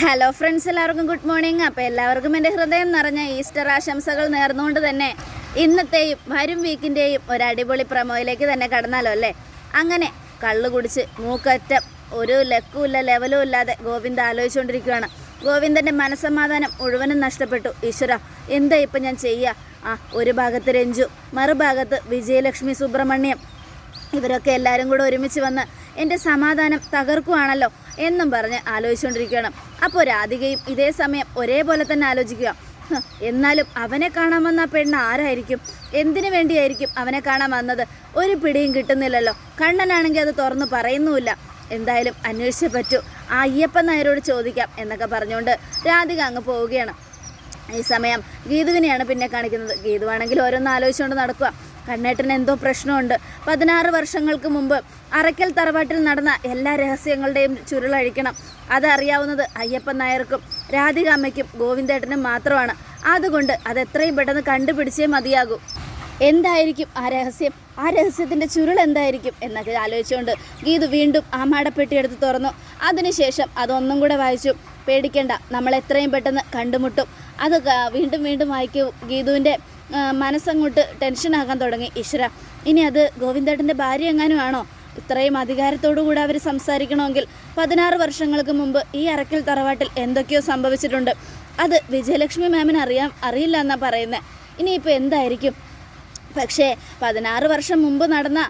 Hello friends എല്ലാവർക്കും good morning അപ്പോൾ എല്ലാവർക്കും എന്റെ ഹൃദയം നിറഞ്ഞ ഈസ്റ്റർ ആശംസകൾ നേർന്നുകൊണ്ട് തന്നെ ഇന്നത്തെയും വരും വീക്കിന്റെയും ഒരു അടിപൊളി പ്രമോയിലേക്ക് തന്നെ കടന്നാലോ അല്ലേ? അങ്ങനെ കള്ളു കുടിച്ച് മൂക്കറ്റം ഒരു ലക്കുമില്ല ലെവലും ഇല്ലാതെ ഗോവിന്ദ് ആലോചിച്ചുകൊണ്ടിരിക്കുകയാണ് ഗോവിന്ദന്റെ മനസ്സമാധാനം മുഴുവനും നഷ്ടപ്പെട്ടു. ഈശ്വര എന്താ ഇപ്പം ഞാൻ ചെയ്യുക ആ ഒരു ഭാഗത്ത് രഞ്ജു മറുഭാഗത്ത് വിജയലക്ഷ്മി സുബ്രഹ്മണ്യം. ഇവരൊക്കെ എല്ലാവരും കൂടെ ഒരുമിച്ച് വന്ന് എന്റെ സമാധാനം തകർക്കുവാണല്ലോ എന്നും പറഞ്ഞ് ആലോചിച്ചുകൊണ്ടിരിക്കുകയാണ്. അപ്പോൾ രാധികയും ഇതേ സമയം ഒരേപോലെ തന്നെ ആലോചിക്കുക. എന്നാലും അവനെ കാണാൻ വന്ന പെണ്ണ് ആരായിരിക്കും? എന്തിനു വേണ്ടിയായിരിക്കും അവനെ കാണാൻ വന്നത്? ഒരു പിടിയും കിട്ടുന്നില്ലല്ലോ. കണ്ണനാണെങ്കിൽ അത് തുറന്നു പറയുന്നുമില്ല. എന്തായാലും അന്വേഷിച്ചേ പറ്റൂ. ആ അയ്യപ്പൻ നായരോട് ചോദിക്കാം എന്നൊക്കെ പറഞ്ഞുകൊണ്ട് രാധിക അങ്ങ് പോവുകയാണ്. ഈ സമയം ഗീതുവിനെയാണ് പിന്നെ കാണിക്കുന്നത്. ഗീതുവാണെങ്കിൽ ഓരോന്ന് ആലോചിച്ചുകൊണ്ട് നടക്കുക കണ്ണേട്ടന് എന്തോ പ്രശ്നമുണ്ട്. പതിനാറ് വർഷങ്ങൾക്ക് മുമ്പ് അറയ്ക്കൽ തറവാട്ടിൽ നടന്ന എല്ലാ രഹസ്യങ്ങളുടെയും ചുരുളഴിക്കണം. അതറിയാവുന്നത് അയ്യപ്പൻ നായർക്കും രാധികാമ്മയ്ക്കും ഗോവിന്ദേട്ടനും മാത്രമാണ്. അതുകൊണ്ട് അത് എത്രയും പെട്ടെന്ന് കണ്ടുപിടിച്ചേ മതിയാകൂ. എന്തായിരിക്കും ആ രഹസ്യം? ആ രഹസ്യത്തിന്റെ ചുരുൾ എന്തായിരിക്കും എന്നൊക്കെ ആലോചിച്ചുകൊണ്ട് ഗീതു വീണ്ടും ആ മാടപ്പെട്ടി എടുത്ത് തുറന്നു. അതിനുശേഷം അതൊന്നും കൂടെ വായിച്ചു. പേടിക്കേണ്ട നമ്മൾ എത്രയും പെട്ടെന്ന് കണ്ടുമുട്ടും. അത് വീണ്ടും വീണ്ടും വായിക്കും. ഗീതുവിന്റെ മനസ്സങ്ങോട്ട് ടെൻഷനാകാൻ തുടങ്ങി ഈശ്വര. ഇനി അത് ഗോവിന്ദേട്ടന്റെ ഭാര്യ എങ്ങാനും ആണോ? ഇത്രയും അധികാരത്തോടു കൂടെ അവർ സംസാരിക്കണമെങ്കിൽ പതിനാറ് വർഷങ്ങൾക്ക് മുമ്പ് ഈ അറക്കൽ തറവാട്ടിൽ എന്തൊക്കെയോ സംഭവിച്ചിട്ടുണ്ട്. അത് വിജയലക്ഷ്മി മാമിന് അറിയാം അറിയില്ല എന്നാണ് പറയുന്നത് ഇനിയിപ്പോൾ എന്തായിരിക്കും? പക്ഷേ പതിനാറ് വർഷം മുമ്പ് നടന്ന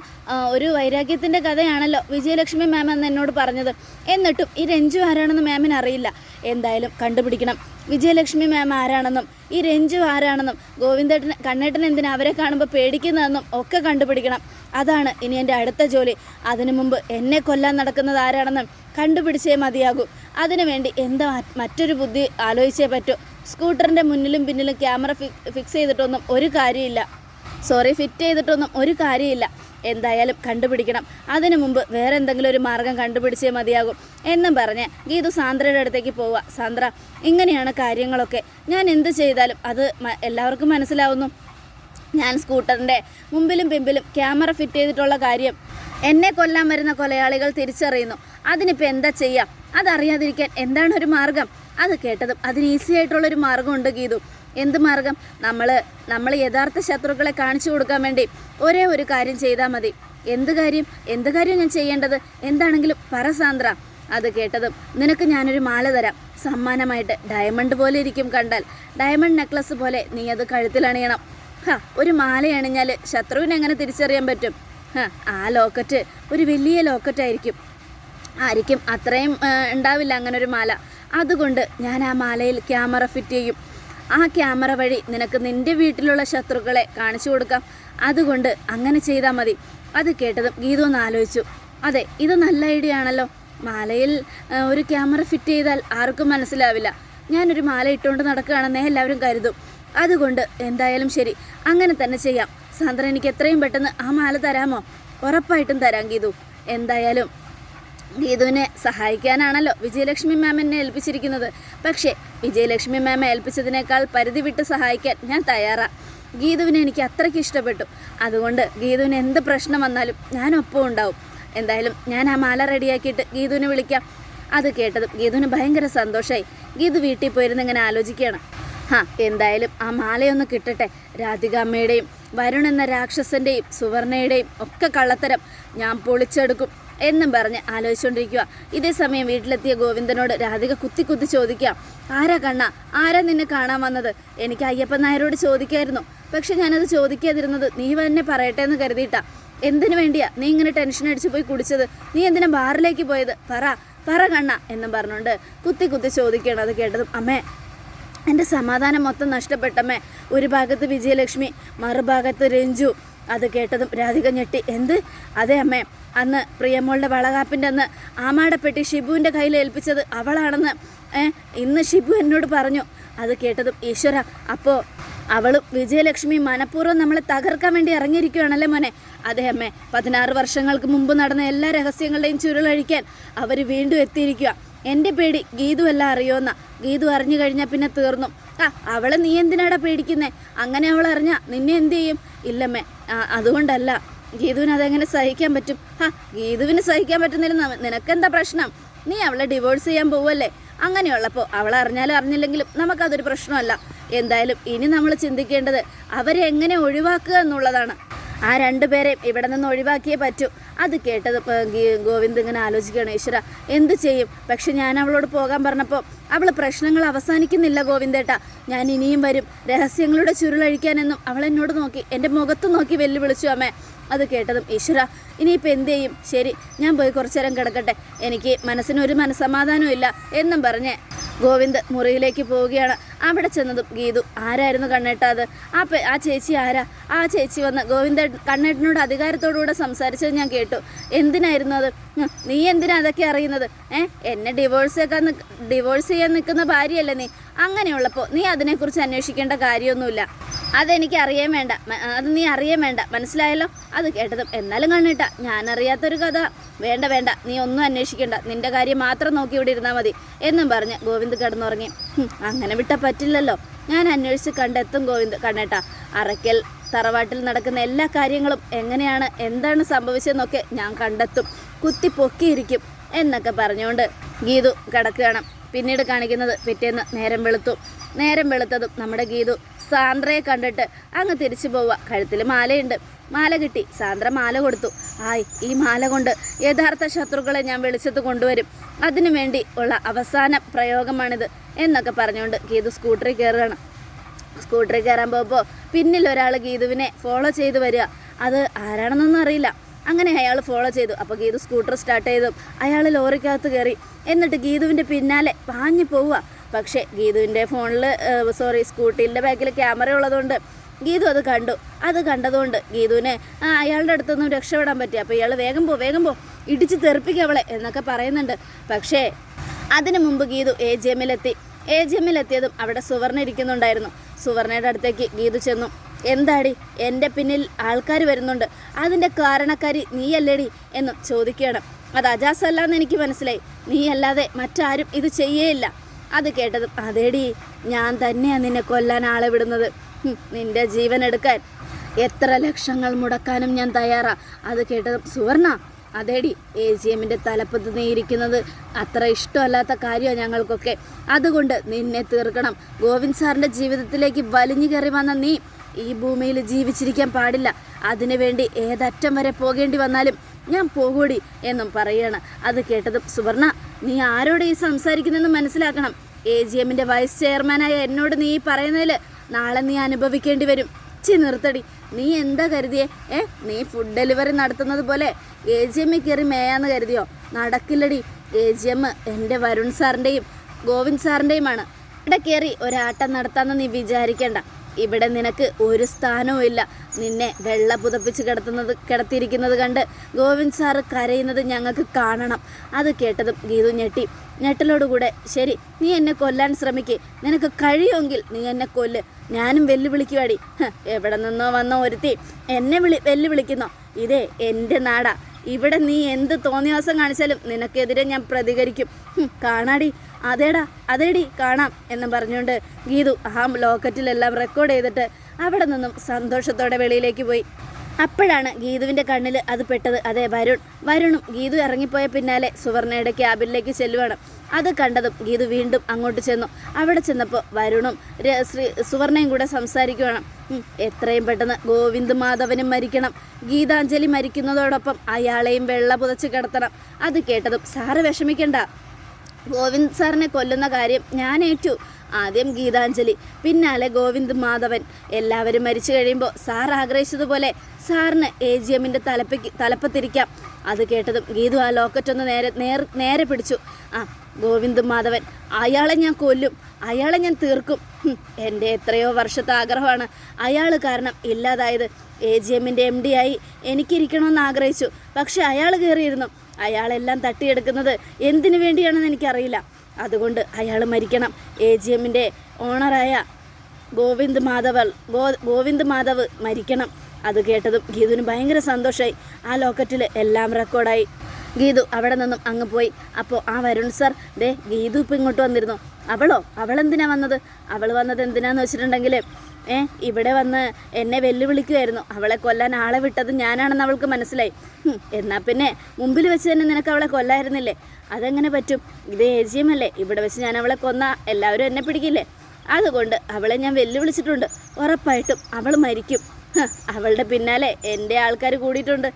ഒരു വൈരാഗ്യത്തിന്റെ കഥയാണല്ലോ വിജയലക്ഷ്മി മാം എന്ന് എന്നോട് പറഞ്ഞത്. എന്നിട്ടും ഈ രഞ്ജു ആരാണെന്ന് മാമിന് അറിയില്ല. എന്തായാലും കണ്ടുപിടിക്കണം. വിജയലക്ഷ്മി മാം ആരാണെന്നും ഈ രഞ്ജു ആരാണെന്നും ഗോവിന്ദേട്ടൻ കണ്ണേട്ടൻ എന്തിനാ അവരെ കാണുമ്പോൾ പേടിക്കുന്നതെന്നും ഒക്കെ കണ്ടുപിടിക്കണം. അതാണ് ഇനി എന്റെ അടുത്ത ജോലി. അതിനു മുമ്പ് എന്നെ കൊല്ലാൻ നടക്കുന്നത് ആരാണെന്നും കണ്ടുപിടിച്ചേ മതിയാകൂ. അതിനുവേണ്ടി എന്താ മറ്റൊരു ബുദ്ധി ആലോചിച്ചേ പറ്റൂ. സ്കൂട്ടറിന്റെ മുന്നിലും പിന്നിലും ക്യാമറ ഫിക്സ് ചെയ്തിട്ടൊന്നും ഒരു കാര്യമില്ല. സോറി ഫിറ്റ് ചെയ്തിട്ടൊന്നും ഒരു കാര്യമില്ല. എന്തായാലും കണ്ടുപിടിക്കണം. അതിനു മുമ്പ് വേറെ എന്തെങ്കിലും ഒരു മാർഗം കണ്ടുപിടിച്ചേ മതിയാകും എന്നും പറഞ്ഞ് ഗീതു സാന്ദ്രയുടെ അടുത്തേക്ക് പോവുക. സാന്ദ്ര ഇങ്ങനെയാണ് കാര്യങ്ങളൊക്കെ. ഞാൻ എന്ത് ചെയ്താലും അത് എല്ലാവർക്കും മനസ്സിലാവുന്നു. ഞാൻ സ്കൂട്ടറിന്റെ മുമ്പിലും പിമ്പിലും ക്യാമറ ഫിറ്റ് ചെയ്തിട്ടുള്ള കാര്യം എന്നെ കൊല്ലാൻ വരുന്ന കൊലയാളികൾ തിരിച്ചറിയുന്നു. അതിനിപ്പോൾ എന്താ ചെയ്യാം? അതറിയാതിരിക്കാൻ എന്താണ് ഒരു മാർഗം? അത് കേട്ടതും അതിന് ഈസി ആയിട്ടുള്ളൊരു മാർഗമുണ്ട് ഗീതു. എന്ത് മാർഗം? നമ്മൾ നമ്മൾ യഥാർത്ഥ ശത്രുക്കളെ കാണിച്ചു കൊടുക്കാൻ വേണ്ടി ഒരേ ഒരു കാര്യം ചെയ്താൽ മതി. എന്ത് കാര്യം? എന്ത് കാര്യം ഞാൻ ചെയ്യേണ്ടത്? എന്താണെങ്കിലും പറ സാന്ദ്ര. അത് കേട്ടതും നിനക്ക് ഞാനൊരു മാല തരാം. സമ്മാനമായിട്ട് ഡയമണ്ട് പോലെ ഇരിക്കും കണ്ടാൽ. ഡയമണ്ട് നെക്ലസ് പോലെ നീ അത് കഴുത്തിൽ അണിയണം. ഹാ ഒരു മാല അണിഞ്ഞാൽ ശത്രുവിനെ എങ്ങനെ തിരിച്ചറിയാൻ പറ്റും? ഹാ ആ ലോക്കറ്റ് ഒരു വലിയ ലോക്കറ്റായിരിക്കും. ആയിരിക്കും അത്രയും ഉണ്ടാവില്ല അങ്ങനെ ഒരു മാല. അതുകൊണ്ട് ഞാൻ ആ മാലയിൽ ക്യാമറ ഫിറ്റ് ചെയ്യും. ആ ക്യാമറ വഴി നിനക്ക് നിന്റെ വീട്ടിലുള്ള ശത്രുക്കളെ കാണിച്ചു കൊടുക്കാം. അതുകൊണ്ട് അങ്ങനെ ചെയ്താൽ മതി. അത് കേട്ടതും ഗീതു ഒന്ന് ആലോചിച്ചു. അതെ ഇത് നല്ല ഐഡിയ ആണല്ലോ. മാലയിൽ ഒരു ക്യാമറ ഫിറ്റ് ചെയ്താൽ ആർക്കും മനസ്സിലാവില്ല. ഞാനൊരു മാല ഇട്ടുകൊണ്ട് നടക്കുകയാണെന്നേ എല്ലാവരും കരുതും. അതുകൊണ്ട് എന്തായാലും ശരി അങ്ങനെ തന്നെ ചെയ്യാം. സാന്ദ്ര എനിക്ക് എത്രയും പെട്ടെന്ന് ആ മാല തരാമോ? ഉറപ്പായിട്ടും തരാം ഗീതു. എന്തായാലും ഗീതുവിനെ സഹായിക്കാനാണല്ലോ വിജയലക്ഷ്മി മാം എന്നെ ഏൽപ്പിച്ചിരിക്കുന്നത്. പക്ഷേ വിജയലക്ഷ്മി മാം ഏൽപ്പിച്ചതിനേക്കാൾ പരിധി വിട്ട് സഹായിക്കാൻ ഞാൻ തയ്യാറാണ് ഗീതുവിനെ എനിക്ക് അത്രയ്ക്ക് ഇഷ്ടപ്പെട്ടു. അതുകൊണ്ട് ഗീതുവിന് എന്ത് പ്രശ്നം വന്നാലും ഞാൻ ഒപ്പം ഉണ്ടാവും. എന്തായാലും ഞാൻ ആ മാല റെഡിയാക്കിയിട്ട് ഗീതുവിനെ വിളിക്കാം. അത് കേട്ടതും ഗീതുവിന് ഭയങ്കര സന്തോഷമായി ഗീതു വീട്ടിൽ പോയിരുന്ന് ഇങ്ങനെ ആലോചിക്കുകയാണ്. ഹാ എന്തായാലും ആ മാലയൊന്ന് കിട്ടട്ടെ. രാധികാമ്മയുടെയും വരുൺ എന്ന രാക്ഷസന്റെയും സുവർണയുടെയും ഒക്കെ കള്ളത്തരം ഞാൻ പൊളിച്ചെടുക്കും. എന്നും പറഞ്ഞ് ആലോചിച്ചുകൊണ്ടിരിക്കുക. ഇതേ സമയം വീട്ടിലെത്തിയ ഗോവിന്ദനോട് രാധിക കുത്തി കുത്തി ചോദിക്കാം ആരാ കണ്ണ? ആരാ നിന്നെ കാണാൻ വന്നത്? എനിക്ക് അയ്യപ്പൻ നായരോട് ചോദിക്കായിരുന്നു. പക്ഷെ ഞാനത് ചോദിക്കാതിരുന്നത് നീ തന്നെ പറയട്ടെ എന്ന് കരുതിയിട്ടാ. എന്തിനു വേണ്ടിയാ? നീ ഇങ്ങനെ ടെൻഷൻ അടിച്ചു പോയി കുടിച്ചത്? നീ എന്തിനാ ബാറിലേക്ക് പോയത്? പറ പറ കണ്ണ എന്നും പറഞ്ഞുകൊണ്ട് കുത്തി കുത്തി ചോദിക്കുകയാണ് അത് കേട്ടതും അമ്മേ എന്റെ സമാധാനം മൊത്തം നഷ്ടപ്പെട്ടമ്മേ ഒരു ഭാഗത്ത് വിജയലക്ഷ്മി മറുഭാഗത്ത് രഞ്ജു അത് കേട്ടതും രാധിക ഞെട്ടി. എന്ത്? അതെ അമ്മേ. അന്ന് പ്രിയമോളുടെ വളകാപ്പിന്റെ അന്ന് ആമാടപ്പെട്ടി ഷിബുവിന്റെ കയ്യിൽ ഏൽപ്പിച്ചത് അവളാണെന്ന് ഇന്ന് ഷിബു എന്നോട് പറഞ്ഞു. അത് കേട്ടതും ഈശ്വര അപ്പോൾ അവളും വിജയലക്ഷ്മി മനഃപൂർവം നമ്മളെ തകർക്കാൻ വേണ്ടി ഇറങ്ങിയിരിക്കുകയാണല്ലേ മോനെ? അതെ അമ്മേ. പതിനാറ് വർഷങ്ങൾക്ക് മുമ്പ് നടന്ന എല്ലാ രഹസ്യങ്ങളുടെയും ചുരുളഴിക്കാൻ അവർ വീണ്ടും എത്തിയിരിക്കുക. എന്റെ പേടി ഗീതു എല്ലാം അറിയുമെന്ന ഗീതു അറിഞ്ഞു കഴിഞ്ഞാൽ പിന്നെ തീർന്നു. ആ അവളെ നീ എന്തിനാടാ പേടിക്കുന്നേ? അങ്ങനെ അവൾ അറിഞ്ഞ നിന്നെ എന്ത് ചെയ്യും? ഇല്ലമ്മേ അതുകൊണ്ടല്ല. ഗീതുവിന് അതെങ്ങനെ സഹിക്കാൻ പറ്റും? ഹാ ഗീതുവിന് സഹിക്കാൻ പറ്റുന്നില്ല നിനക്കെന്താ പ്രശ്നം? നീ അവളെ ഡിവോഴ്സ് ചെയ്യാൻ പോവല്ലേ? അങ്ങനെയുള്ളപ്പോൾ അവൾ അറിഞ്ഞാലും അറിഞ്ഞില്ലെങ്കിലും നമുക്കതൊരു പ്രശ്നമല്ല. എന്തായാലും ഇനി നമ്മൾ ചിന്തിക്കേണ്ടത് അവരെ എങ്ങനെ ഒഴിവാക്കുക എന്നുള്ളതാണ്. ആ രണ്ടുപേരെയും ഇവിടെ നിന്ന് ഒഴിവാക്കിയേ പറ്റൂ. അത് കേട്ടത് ഗോവിന്ദ് ഇങ്ങനെ ആലോചിക്കുകയാണ് ഈശ്വര എന്ത് ചെയ്യും? പക്ഷെ ഞാൻ അവളോട് പോകാൻ പറഞ്ഞപ്പോൾ അവൾ പ്രശ്നങ്ങൾ അവസാനിക്കുന്നില്ല ഗോവിന്ദേട്ട. ഞാൻ ഇനിയും വരും. രഹസ്യങ്ങളുടെ ചുരുളഴിക്കാനെന്നും അവൾ എന്നോട് നോക്കി എന്റെ മുഖത്ത് നോക്കി വെല്ലുവിളിച്ചു അമ്മേ. അത് കേട്ടതും ഈശ്വര ഇനിയിപ്പോൾ എന്ത് ചെയ്യും? ശരി ഞാൻ പോയി കുറച്ചു നേരം കിടക്കട്ടെ. എനിക്ക് മനസ്സിനൊരു മനസ്സമാധാനവും ഇല്ല എന്നും പറഞ്ഞ് ഗോവിന്ദ് മുറിയിലേക്ക് പോവുകയാണ്. അവിടെ ചെന്നതും ഗീതു ആരായിരുന്നു കണ്ണേട്ട അത്? ആ ആ ചേച്ചി ആരാ? ആ ചേച്ചി വന്ന് ഗോവിന്ദ കണ്ണേട്ടനോട് അധികാരത്തോടുകൂടെ സംസാരിച്ചത് ഞാൻ കേട്ടു. എന്തിനായിരുന്നു അത്? നീ എന്തിനാ അതൊക്കെ അറിയുന്നത്? ഏ എന്നെ ഡിവോഴ്സ് ഒക്കെ ഡിവോഴ്സ് ചെയ്യാൻ നിൽക്കുന്ന ഭാര്യയല്ലേ നീ? അങ്ങനെയുള്ളപ്പോൾ നീ അതിനെക്കുറിച്ച് അന്വേഷിക്കേണ്ട കാര്യമൊന്നുമില്ല. അതെനിക്ക് അറിയാൻ വേണ്ട. അത് നീ അറിയാൻ വേണ്ട. മനസ്സിലായല്ലോ? അത് കേട്ടതും എന്നാലും കണ്ണിട്ട. ഞാൻ അറിയാത്തൊരു കഥ. വേണ്ട വേണ്ട. നീ ഒന്നും അന്വേഷിക്കേണ്ട. നിന്റെ കാര്യം മാത്രം നോക്കി ഇവിടെ ഇരുന്നാൽ മതി. എന്നും പറഞ്ഞ് ഗോവിന്ദ് കിടന്നുറങ്ങി. "ഹും, അങ്ങനെ വിട്ടാൽ പറ്റില്ലല്ലോ. ഞാൻ അന്വേഷിച്ച് കണ്ടെത്തും ഗോവിന്ദ്. കണ്ണേട്ട അറയ്ക്കൽ തറവാട്ടിൽ നടക്കുന്ന എല്ലാ കാര്യങ്ങളും എങ്ങനെയാണ്? എന്താണ് സംഭവിച്ചതെന്നൊക്കെ ഞാൻ കണ്ടെത്തും. കുത്തി പൊക്കിയിരിക്കും എന്നൊക്കെ പറഞ്ഞുകൊണ്ട് ഗീതു കിടക്കുകയാണ്. പിന്നീട് കാണിക്കുന്നത് പിറ്റേന്ന് നേരം വെളുത്തു. നേരം വെളുത്തതും നമ്മുടെ ഗീതു സാന്ദ്രയെ കണ്ടിട്ട് അങ്ങ് തിരിച്ചു പോവുക. കഴുത്തിൽ മാലയുണ്ട്. മാല കിട്ടി. സാന്ദ്ര മാല കൊടുത്തു. ആയ് ഈ മാല കൊണ്ട് യഥാർത്ഥ ശത്രുക്കളെ ഞാൻ വെളിച്ചത്ത് കൊണ്ടുവരും. അതിനു വേണ്ടി ഉള്ള അവസാന പ്രയോഗമാണിത് എന്നൊക്കെ പറഞ്ഞുകൊണ്ട് ഗീതു സ്കൂട്ടറിൽ കയറുകയാണ്. സ്കൂട്ടറിൽ കയറാൻ പോകുമ്പോൾ പിന്നിൽ ഒരാൾ ഗീതുവിനെ ഫോളോ ചെയ്ത് വരിക. അത് ആരാണെന്നൊന്നും അറിയില്ല. അങ്ങനെ അയാൾ ഫോളോ ചെയ്തു. അപ്പോൾ ഗീതു സ്കൂട്ടർ സ്റ്റാർട്ട് ചെയ്തു. അയാൾ ലോറിക്കകത്ത് കയറി എന്നിട്ട് ഗീതുവിന്റെ പിന്നാലെ പാഞ്ഞു പോവുക. പക്ഷേ ഗീതുവിന്റെ ഫോണിൽ സോറി സ്കൂട്ടീന്റെ ബാക്കിൽ ക്യാമറ ഉള്ളതുകൊണ്ട് ഗീതു അത് കണ്ടു. അത് കണ്ടതുകൊണ്ട് ഗീതുവിന് അയാളുടെ അടുത്തൊന്നും രക്ഷപ്പെടാൻ പറ്റി. അപ്പോൾ ഇയാൾ വേഗം പോ വേഗം പോ ഇടിച്ച് തെറിപ്പിക്കുക അവളെ എന്നൊക്കെ പറയുന്നുണ്ട്. പക്ഷേ അതിനു മുമ്പ് ഗീതു എ ജി എമ്മിലെത്തി എ ജി എമ്മിലെത്തിയതും അവിടെ സുവർണ ഇരിക്കുന്നുണ്ടായിരുന്നു. സുവർണയുടെ അടുത്തേക്ക് ഗീതു ചെന്നു. എന്താടി? എന്റെ പിന്നിൽ ആൾക്കാർ വരുന്നുണ്ട്. അതിന്റെ കാരണക്കാരി നീയല്ലേടി എന്ന് ചോദിക്കുകയാണ്. അത് അജാസല്ലാന്ന് എനിക്ക് മനസ്സിലായി. നീയല്ലാതെ മറ്റാരും ഇത് ചെയ്യേയില്ല. അത് കേട്ടതും അതേടി ഞാൻ തന്നെയാണ് നിന്നെ കൊല്ലാൻ ആളെ വിടുന്നത്. നിന്റെ ജീവൻ എടുക്കാൻ എത്ര ലക്ഷങ്ങൾ മുടക്കാനും ഞാൻ തയ്യാറാ. അത് കേട്ടതും സുവർണ അതേടി എ സി എമ്മിന്റെ തലപ്പത്ത് നീ ഇരിക്കുന്നത് അത്ര ഇഷ്ടമല്ലാത്ത കാര്യമാണ് ഞങ്ങൾക്കൊക്കെ. അതുകൊണ്ട് നിന്നെ തീർക്കണം. ഗോവിന്ദ് സാറിന്റെ ജീവിതത്തിലേക്ക് വലിഞ്ഞു കയറി വന്ന നീ ഈ ഭൂമിയിൽ ജീവിച്ചിരിക്കാൻ പാടില്ല. അതിനുവേണ്ടി ഏതറ്റം വരെ പോകേണ്ടി വന്നാലും ഞാൻ പോകൂടി എന്നും പറയുകയാണ് അത് കേട്ടതും സുവർണ നീ ആരോട് ഈ സംസാരിക്കുന്നതെന്ന് മനസ്സിലാക്കണം. എ ജി എമ്മിന്റെ വൈസ് ചെയർമാനായ എന്നോട് നീ പറയുന്നതിൽ നാളെ നീ അനുഭവിക്കേണ്ടി വരും. ചി നിർത്തടി. നീ എന്താ കരുതിയേ? ഏ നീ ഫുഡ് ഡെലിവറി നടത്തുന്നത് പോലെ എ ജി എമ്മിൽ കയറി മേയാന്ന് കരുതിയോ? നടക്കില്ലടി. എ ജി എം എന്റെ വരുൺ സാറിന്റെയും ഗോവിന്ദ് സാറിന്റെയുമാണ്. ഇവിടെ കയറി ഒരാട്ടം നടത്താമെന്ന് നീ വിചാരിക്കണ്ട. ഇവിടെ നിനക്ക് ഒരു സ്ഥാനവും ഇല്ല. നിന്നെ വെള്ള പുതപ്പിച്ച് കിടത്തുന്നത് കിടത്തിയിരിക്കുന്നത് കണ്ട് ഗോവിന്ദ് സാറ് കരയുന്നത് ഞങ്ങൾക്ക് കാണണം. അത് കേട്ടതും ഗീതു ഞെട്ടി. ഞെട്ടലോടുകൂടെ ശരി നീ എന്നെ കൊല്ലാൻ ശ്രമിക്കേ. നിനക്ക് കഴിയുമെങ്കിൽ നീ എന്നെ കൊല്ല്. ഞാനും വെല്ലുവിളിക്കുവാടി. എവിടെ നിന്നോ വന്നോ ഒരുത്തി. എന്നെ വിളി വെല്ലുവിളിക്കുന്നോ? ഇതേ എന്റെ നാടാ. ഇവിടെ നീ എന്ത് തോന്നിയവാസം കാണിച്ചാലും നിനക്കെതിരെ ഞാൻ പ്രതികരിക്കും. കാണാടി. അതേടാ അതേടി കാണാം എന്ന് പറഞ്ഞുകൊണ്ട് ഗീതു ആ ലോക്കറ്റിലെല്ലാം റെക്കോർഡ് ചെയ്തിട്ട് അവിടെ നിന്നും സന്തോഷത്തോടെ വെളിയിലേക്ക് പോയി. അപ്പോഴാണ് ഗീതുവിന്റെ കണ്ണിൽ അത് പെട്ടത്. അതെ വരുൺ. വരുണും ഗീതു ഇറങ്ങിപ്പോയ പിന്നാലെ സുവർണയുടെ ക്യാബിനിലേക്ക് ചെല്ലുവാണ്. അത് കണ്ടതും ഗീതു വീണ്ടും അങ്ങോട്ട് ചെന്നു. അവിടെ ചെന്നപ്പോൾ വരുണും ശ്രീ സുവർണയും കൂടെ സംസാരിക്കുവാണ്. എത്രയും പെട്ടെന്ന് ഗോവിന്ദ് മാധവനും മരിക്കണം. ഗീതാഞ്ജലി മരിക്കുന്നതോടൊപ്പം അയാളെയും വെള്ള പുതച്ച് കിടത്തണം. അത് കേട്ടതും സാറ് വിഷമിക്കണ്ട. ഗോവിന്ദ് സാറിനെ കൊല്ലുന്ന കാര്യം ഞാൻ ഏറ്റു. ആദ്യം ഗീതാഞ്ജലി പിന്നാലെ ഗോവിന്ദ് മാധവൻ. എല്ലാവരും മരിച്ചു കഴിയുമ്പോൾ സാർ ആഗ്രഹിച്ചതുപോലെ സാറിന് എ ജി എമ്മിന്റെ തലപ്പയ്ക്ക് തലപ്പത്തിരിക്കാം. അത് കേട്ടതും ഗീതു ആ ലോക്കറ്റ് ഒന്ന് നേരെ നേർ നേരെ പിടിച്ചു. ആ ഗോവിന്ദ് മാധവൻ. അയാളെ ഞാൻ കൊല്ലും. അയാളെ ഞാൻ തീർക്കും. എന്റെ എത്രയോ വർഷത്തെ ആഗ്രഹമാണ്. അയാൾ കാരണം ഇല്ലാതായത് എ ജി എമ്മിന്റെ എം ഡി ആയി എനിക്കിരിക്കണമെന്ന് ആഗ്രഹിച്ചു. പക്ഷെ അയാൾ കയറിയിരുന്നു. അയാളെല്ലാം തട്ടിയെടുക്കുന്നത് എന്തിനു വേണ്ടിയാണെന്ന് എനിക്കറിയില്ല. അതുകൊണ്ട് അയാൾ മരിക്കണം. എ ജി എമ്മിന്റെ ഓണറായ ഗോവിന്ദ് മാധവൾ ഗോ ഗോവിന്ദ് മാധവ് മരിക്കണം. അത് കേട്ടതും ഗീതുവിന് ഭയങ്കര സന്തോഷമായി ആ ലോക്കറ്റിൽ എല്ലാം റെക്കോർഡായി. ഗീതു അവിടെ നിന്നും അങ്ങ് പോയി. അപ്പോൾ ആ വരുൺ സർ ദേ ഗീതു ഇപ്പം ഇങ്ങോട്ട് വന്നിരുന്നു. അവളോ? അവളെന്തിനാ വന്നത്? അവൾ വന്നത് എന്തിനാന്ന് വെച്ചിട്ടുണ്ടെങ്കിൽ ഏ ഇവിടെ വന്ന് എന്നെ വെല്ലുവിളിക്കുമായിരുന്നു അവളെ കൊല്ലാൻ ആളെ വിട്ടത് ഞാനാണെന്ന് അവൾക്ക് മനസ്സിലായി. എന്നാൽ എന്നാ പിന്നെ മുമ്പിൽ വെച്ച് തന്നെ നിനക്ക് അവളെ കൊല്ലായിരുന്നില്ലേ? അതെങ്ങനെ പറ്റും? ഇത് ഏജിയമല്ലേ ഇവിടെ വെച്ച് ഞാൻ അവളെ കൊന്ന എല്ലാവരും എന്നെ പിടിക്കില്ലേ? അതുകൊണ്ട് അവളെ ഞാൻ വെല്ലുവിളിച്ചിട്ടുണ്ട്. ഉറപ്പായിട്ടും അവൾ മരിക്കും. അവളുടെ പിന്നാലെ എന്റെ ആൾക്കാർ കൂടിയിട്ടുണ്ട്.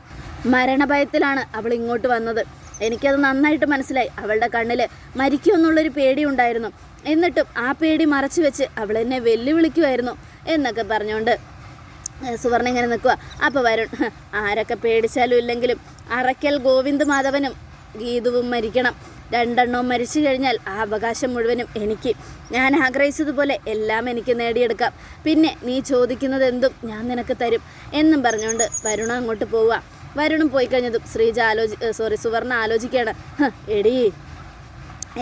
മരണഭയത്തിലാണ് അവൾ ഇങ്ങോട്ട് വന്നത്. എനിക്കത് നന്നായിട്ട് മനസ്സിലായി. അവളുടെ കണ്ണിൽ മരിക്കുമെന്നുള്ളൊരു പേടി ഉണ്ടായിരുന്നു. എന്നിട്ടും ആ പേടി മറച്ചു വെച്ച് അവൾ എന്നെ വെല്ലുവിളിക്കുമായിരുന്നു എന്നൊക്കെ പറഞ്ഞുകൊണ്ട് സുവർണ ഇങ്ങനെ നിൽക്കുക അപ്പോൾ വരുൺ ആരൊക്കെ പേടിച്ചാലും ഇല്ലെങ്കിലും അറയ്ക്കൽ ഗോവിന്ദ് മാധവനും ഗീതുവും മരിക്കണം. രണ്ടെണ്ണവും മരിച്ചു കഴിഞ്ഞാൽ ആ അവകാശം മുഴുവനും എനിക്ക്. ഞാൻ ആഗ്രഹിച്ചതുപോലെ എല്ലാം എനിക്ക് നേടിയെടുക്കാം. പിന്നെ നീ ചോദിക്കുന്നത് എന്തും ഞാൻ നിനക്ക് തരും എന്നും പറഞ്ഞുകൊണ്ട് വരുണ അങ്ങോട്ട് പോവുക വരുണും പോയി കഴിഞ്ഞതും. ശ്രീജ ആലോചി സോറി സുവർണ ആലോചിക്കുകയാണ്. എടി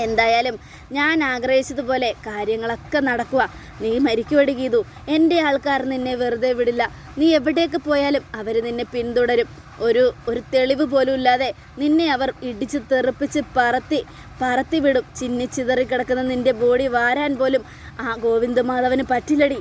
എന്തായാലും ഞാൻ ആഗ്രഹിച്ചതുപോലെ കാര്യങ്ങളൊക്കെ നടക്കുക നീ മരിക്കുവടി ഗീതു. എന്റെ ആൾക്കാർ നിന്നെ വെറുതെ വിടില്ല. നീ എവിടേക്ക് പോയാലും അവർ നിന്നെ പിന്തുടരും. ഒരു ഒരു തെളിവ് പോലും ഇല്ലാതെ നിന്നെ അവർ ഇടിച്ച് തെറിപ്പിച്ച് പറത്തി പറത്തി വിടും. ചിന്നിച്ചിതറി കിടക്കുന്ന നിന്റെ ബോഡി വാരാൻ പോലും ആ ഗോവിന്ദമാധവന് പറ്റില്ലടി.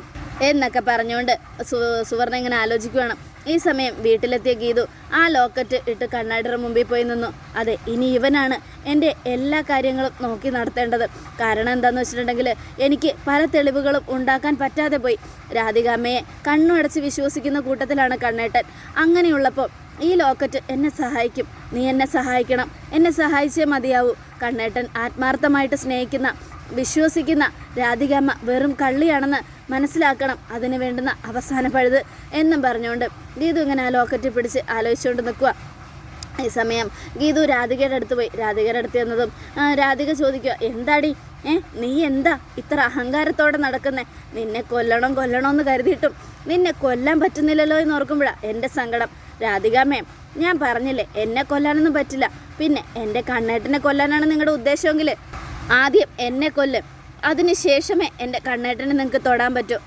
എന്നൊക്കെ പറഞ്ഞുകൊണ്ട് സു സുവർണ ഇങ്ങനെ ആലോചിക്കുകയാണ് ഈ സമയം വീട്ടിലെത്തിയ ഗീതു ആ ലോക്കറ്റ് ഇട്ട് കണ്ണാടിയുടെ മുമ്പിൽ പോയി നിന്നു. അതെ ഇനി ഇവനാണ് എന്റെ എല്ലാ കാര്യങ്ങളും നോക്കി നടത്തേണ്ടത്. കാരണം എന്താണെന്ന് വെച്ചിട്ടുണ്ടെങ്കിൽ എനിക്ക് പല തെളിവുകളും ഉണ്ടാക്കാൻ പറ്റാതെ പോയി. രാധികാമ്മയെ കണ്ണുടച്ച് വിശ്വസിക്കുന്ന കൂട്ടത്തിലാണ് കണ്ണേട്ടൻ. അങ്ങനെയുള്ളപ്പോൾ ഈ ലോക്കറ്റ് എന്നെ സഹായിക്കും. നീ എന്നെ സഹായിക്കണം. എന്നെ സഹായിച്ചേ മതിയാവൂ. കണ്ണേട്ടൻ ആത്മാർത്ഥമായിട്ട് സ്നേഹിക്കുന്ന വിശ്വസിക്കുന്ന രാധികാമ്മ വെറും കള്ളിയാണെന്ന് മനസ്സിലാക്കണം അതിന് വേണ്ടുന്ന അവസാന പഴുത് എന്നും പറഞ്ഞുകൊണ്ട് ഗീതു ഇങ്ങനെ ആ ലോക്കറ്റ് പിടിച്ച് ആലോചിച്ചുകൊണ്ട് നിൽക്കുക ഈ സമയം ഗീതു രാധികയുടെ അടുത്ത് പോയി. രാധികയുടെ അടുത്ത് ചെന്നതും രാധിക ചോദിക്കുക എന്താടി? ഏ നീ എന്താ ഇത്ര അഹങ്കാരത്തോടെ നടക്കുന്നേ? നിന്നെ കൊല്ലണം കൊല്ലണം എന്ന് കരുതിയിട്ടും നിന്നെ കൊല്ലാൻ പറ്റുന്നില്ലല്ലോ എന്ന് ഓർക്കുമ്പോഴാണ് എന്റെ സങ്കടം. രാധികാമ്മേ ഞാൻ പറഞ്ഞില്ലേ എന്നെ കൊല്ലാനൊന്നും പറ്റില്ല. പിന്നെ എന്റെ കണ്ണേട്ടനെ കൊല്ലാനാണ് നിങ്ങളുടെ ഉദ്ദേശമെങ്കിൽ ആദ്യം എന്നെ കൊല്ലും. അതിനുശേഷമേ എന്റെ കണ്ണേട്ടനെ നിങ്ങൾക്ക് തൊടാൻ പറ്റൂ.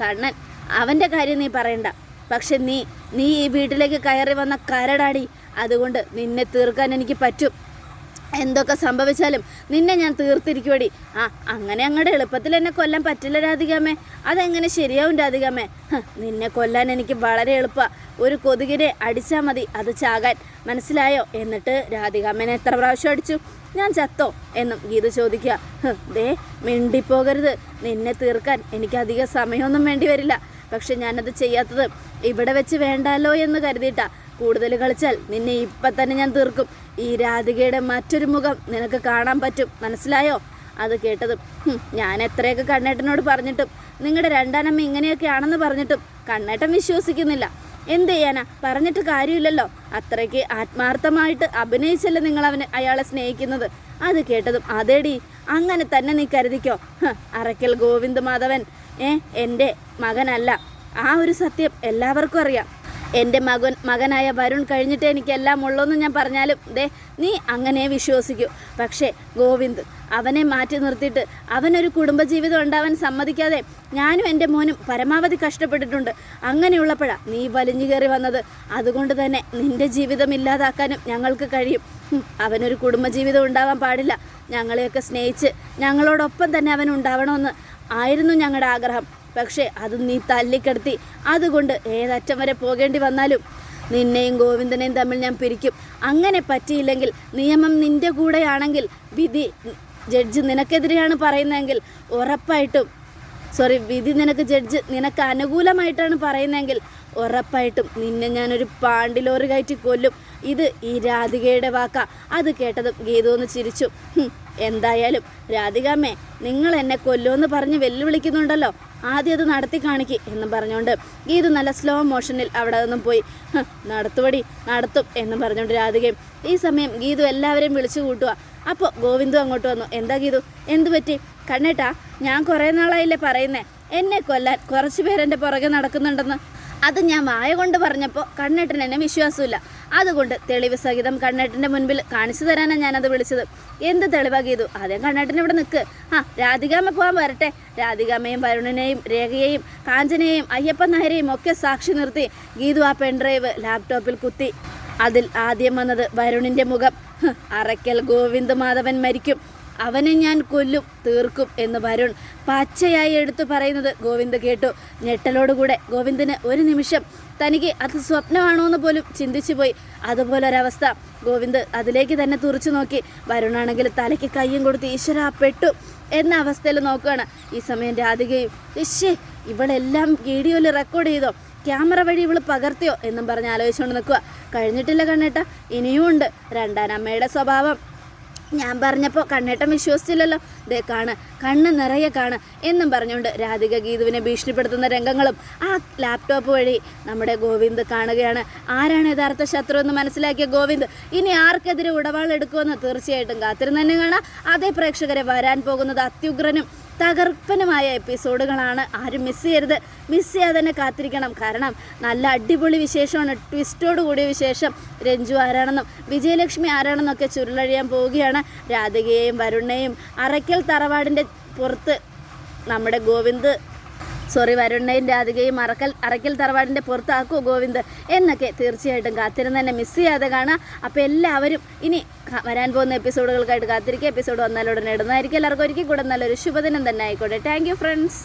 കണ്ണൻ അവന്റെ കാര്യം നീ പറയണ്ട. പക്ഷെ നീ നീ ഈ വീട്ടിലേക്ക് കയറി വന്ന കരടാടി. അതുകൊണ്ട് നിന്നെ തീർക്കാൻ എനിക്ക് പറ്റും. എന്തൊക്കെ സംഭവിച്ചാലും നിന്നെ ഞാൻ തീർത്തിരിക്കുവടി. ആ അങ്ങനെ അങ്ങോട്ട് എളുപ്പത്തിൽ എന്നെ കൊല്ലാൻ പറ്റില്ല രാധികാമേ അതെങ്ങനെ ശരിയാവും രാധികാമേ നിന്നെ കൊല്ലാൻ എനിക്ക് വളരെ എളുപ്പമാണ് ഒരു കൊതുകിനെ അടിച്ചാൽ മതി അത് ചാകാൻ. മനസ്സിലായോ? എന്നിട്ട് രാധികാമേനെ എത്ര പ്രാവശ്യം അടിച്ചു? ഞാൻ ചത്തോ? എന്നും ഗീത ചോദിക്കുക. "ഹ്, ദേ മിണ്ടിപ്പോകരുത്. നിന്നെ തീർക്കാൻ എനിക്ക് അധികം സമയമൊന്നും വേണ്ടി വരില്ല. പക്ഷെ ഞാനത് ചെയ്യാത്തത് ഇവിടെ വെച്ച് വേണ്ടല്ലോ എന്ന് കരുതിയിട്ടാ. കൂടുതൽ കളിച്ചാൽ നിന്നെ ഇപ്പം തന്നെ ഞാൻ തീർക്കും. ഈ രാധികയുടെ മറ്റൊരു മുഖം നിനക്ക് കാണാൻ പറ്റും. മനസ്സിലായോ? അത് കേട്ടതും ഞാൻ എത്രയൊക്കെ കണ്ണേട്ടനോട് പറഞ്ഞിട്ടും നിങ്ങളുടെ രണ്ടാനമ്മ ഇങ്ങനെയൊക്കെ ആണെന്ന് പറഞ്ഞിട്ടും കണ്ണേട്ടൻ വിശ്വസിക്കുന്നില്ല. എന്ത് ചെയ്യാനാ? പറഞ്ഞിട്ട് കാര്യമില്ലല്ലോ. അത്രയ്ക്ക് ആത്മാർത്ഥമായിട്ട് അഭിനയിച്ചല്ലേ നിങ്ങൾ അവന് അയാളെ സ്നേഹിക്കുന്നത്. അത് കേട്ടതും അതേടി. അങ്ങനെ തന്നെ നീ കരുതിക്കോ. അറയ്ക്കൽ ഗോവിന്ദ് മാധവൻ. ഏ എന്റെ മകനല്ല. ആ ഒരു സത്യം എല്ലാവർക്കും അറിയാം. എന്റെ മകൻ മകനായ വരുൺ കഴിഞ്ഞിട്ട് എനിക്കെല്ലാം ഉള്ളൂ എന്ന് ഞാൻ പറഞ്ഞാലും ദേ നീ അങ്ങനെ വിശ്വസിക്കൂ. പക്ഷേ ഗോവിന്ദ് അവനെ മാറ്റി നിർത്തിയിട്ട് അവനൊരു കുടുംബജീവിതം ഉണ്ടാവാൻ സമ്മതിക്കാതെ ഞാനും എന്റെ മോനും പരമാവധി കഷ്ടപ്പെട്ടിട്ടുണ്ട്. അങ്ങനെയുള്ളപ്പോഴാണ് നീ വലിഞ്ഞു കയറി വന്നത്. അതുകൊണ്ട് തന്നെ നിന്റെ ജീവിതം ഇല്ലാതാക്കാനും ഞങ്ങൾക്ക് കഴിയും. അവനൊരു കുടുംബജീവിതം ഉണ്ടാവാൻ പാടില്ല. ഞങ്ങളെയൊക്കെ സ്നേഹിച്ച് ഞങ്ങളോടൊപ്പം തന്നെ അവൻ ഉണ്ടാവണമെന്ന് ആയിരുന്നു ഞങ്ങളുടെ ആഗ്രഹം. പക്ഷേ അത് നീ തല്ലിക്കെടുത്തി. അതുകൊണ്ട് ഏതറ്റം വരെ പോകേണ്ടി വന്നാലും നിന്നെയും ഗോവിന്ദനെയും തമ്മിൽ ഞാൻ പിരിക്കും. അങ്ങനെ പറ്റിയില്ലെങ്കിൽ നിയമം നിന്റെ കൂടെയാണെങ്കിൽ വിധി ജഡ്ജ് നിനക്കെതിരെയാണ് പറയുന്നതെങ്കിൽ ഉറപ്പായിട്ടും സോറി വിധി നിനക്ക് ജഡ്ജ് നിനക്ക് അനുകൂലമായിട്ടാണ് പറയുന്നതെങ്കിൽ ഉറപ്പായിട്ടും നിന്നെ ഞാനൊരു പാണ്ടിലോറി കയറ്റി കൊല്ലും. ഇത് ഈ രാധികയുടെ വാക്ക. അത് കേട്ടതും ഗീതു ഒന്ന് ചിരിച്ചു. "ഹും, എന്തായാലും രാധികാമ്മേ നിങ്ങൾ എന്നെ കൊല്ലുമെന്ന് പറഞ്ഞ് വെല്ലുവിളിക്കുന്നുണ്ടല്ലോ. ആദ്യം അത് നടത്തി കാണിക്ക് എന്ന് പറഞ്ഞുകൊണ്ട് ഗീതു നല്ല സ്ലോ മോഷനിൽ അവിടെ നിന്നും പോയി. നടത്തുപടി നടത്തും എന്ന് പറഞ്ഞുകൊണ്ട് രാധികയും. ഈ സമയം ഗീതു എല്ലാവരെയും വിളിച്ചു കൂട്ടുക അപ്പോൾ ഗോവിന്ദു അങ്ങോട്ട് വന്നു. എന്താ ഗീതു? എന്തു പറ്റി? കണ്ണേട്ടാ ഞാൻ കുറേ നാളായില്ലേ പറയുന്നേ. എന്നെ കൊല്ലാൻ കുറച്ച് പേരെന്റെ പുറകെ നടക്കുന്നുണ്ടെന്ന്. അത് ഞാൻ വായ കൊണ്ട് പറഞ്ഞപ്പോൾ കണ്ണേട്ടൻ എന്നെ വിശ്വാസമില്ല. അതുകൊണ്ട് തെളിവ് സഹിതം കണ്ണേട്ടന്റെ മുൻപിൽ കാണിച്ചു തരാനാണ് ഞാനത് വിളിച്ചത്. എന്ത് തെളിവാ ഗീതു? ആദ്യം കണ്ണേട്ടൻ ഇവിടെ നിൽക്ക് ആ രാധികാമ്മ പോകാൻ വരട്ടെ. രാധികാമ്മയും വരുണിനെയും രേഖയെയും കാഞ്ചനയെയും അയ്യപ്പൻ നായരെയും ഒക്കെ സാക്ഷി നിർത്തി ഗീതു ആ പെൺഡ്രൈവ് ലാപ്ടോപ്പിൽ കുത്തി. അതിൽ ആദ്യം വന്നത് വരുണിന്റെ മുഖം. അറയ്ക്കൽ ഗോവിന്ദ് മാധവൻ മരിക്കും. അവനെ ഞാൻ കൊല്ലും തീർക്കും എന്ന് വരുൺ പച്ചയായി എടുത്തു പറയുന്നത് ഗോവിന്ദ് കേട്ടു. ഞെട്ടലോടുകൂടെ ഗോവിന്ദിന് ഒരു നിമിഷം തനിക്ക് അത് സ്വപ്നമാണോ എന്ന് പോലും ചിന്തിച്ചു പോയി. അതുപോലൊരവസ്ഥ. ഗോവിന്ദ് അതിലേക്ക് തന്നെ തുറച്ചു നോക്കി. വരുണാണെങ്കിൽ തലയ്ക്ക് കയ്യും കൊടുത്ത് ഈശ്വര പെട്ടു എന്ന അവസ്ഥയിൽ നോക്കുകയാണ് ഈ സമയം രാധികയും ഇശ്ശേ ഇവളെല്ലാം വീഡിയോയിൽ റെക്കോർഡ് ചെയ്തോ? ക്യാമറ വഴി ഇവൾ പകർത്തിയോ? എന്നും പറഞ്ഞ് ആലോചിച്ചുകൊണ്ട് നിൽക്കുക. കഴിഞ്ഞിട്ടില്ല കണ്ണേട്ട. ഇനിയും ഉണ്ട്. രണ്ടാനമ്മയുടെ സ്വഭാവം. ഞാൻ പറഞ്ഞപ്പോൾ കണ്ണേട്ടം വിശ്വസിച്ചില്ലല്ലോ. ദേ കാണ്. കണ്ണ് നിറയെ കാണുക എന്നും പറഞ്ഞുകൊണ്ട് രാധിക ഗീതുവിനെ ഭീഷണിപ്പെടുത്തുന്ന രംഗങ്ങളും ആ ലാപ്ടോപ്പ് വഴി നമ്മുടെ ഗോവിന്ദ് കാണുകയാണ്. ആരാണ് യഥാർത്ഥ ശത്രു എന്ന് മനസ്സിലാക്കിയ ഗോവിന്ദ്? ഇനി ആർക്കെതിരെ ഉടവാളെടുക്കുമെന്ന് തീർച്ചയായിട്ടും കാത്തിരുന്ന് തന്നെ കാണാം. അതേ പ്രേക്ഷകരെ വരാൻ പോകുന്നത് അത്യുഗ്രനും തകർപ്പനുമായ എപ്പിസോഡുകളാണ്. ആരും മിസ് ചെയ്യരുത്. മിസ് ചെയ്യാതെ തന്നെ കാത്തിരിക്കണം. കാരണം നല്ല അടിപൊളി വിശേഷമാണ്. ട്വിസ്റ്റോട് കൂടിയ വിശേഷം രഞ്ജു ആരാണെന്നും വിജയലക്ഷ്മി ആരാണെന്നൊക്കെ ചുരുളഴിയാൻ പോവുകയാണ്. രാധികയെയും വരുണിനെയും അറയ്ക്കൽ തറവാടിന്റെ പുറത്ത് നമ്മുടെ ഗോവിന്ദ് സോറി വരുണ്ണയും രാധികയും അറക്കൽ അറയ്ക്കൽ തറവാടിന്റെ പുറത്താക്കുമോ ഗോവിന്ദ് എന്നൊക്കെ തീർച്ചയായിട്ടും കാത്തിരുന്ന് തന്നെ മിസ് ചെയ്യാതെ കാണാം. അപ്പോൾ എല്ലാവരും ഇനി വരാൻ പോകുന്ന എപ്പിസോഡുകൾക്കായിട്ട് കാത്തിരിക്കുക. എപ്പിസോഡ് വന്നാലുടനെ ഇടുന്നതായിരിക്കും. എല്ലാവർക്കും ഒരിക്കൽ കൂടെ നല്ലൊരു ശുഭദിനം തന്നെ ആയിക്കോട്ടെ. Thank friends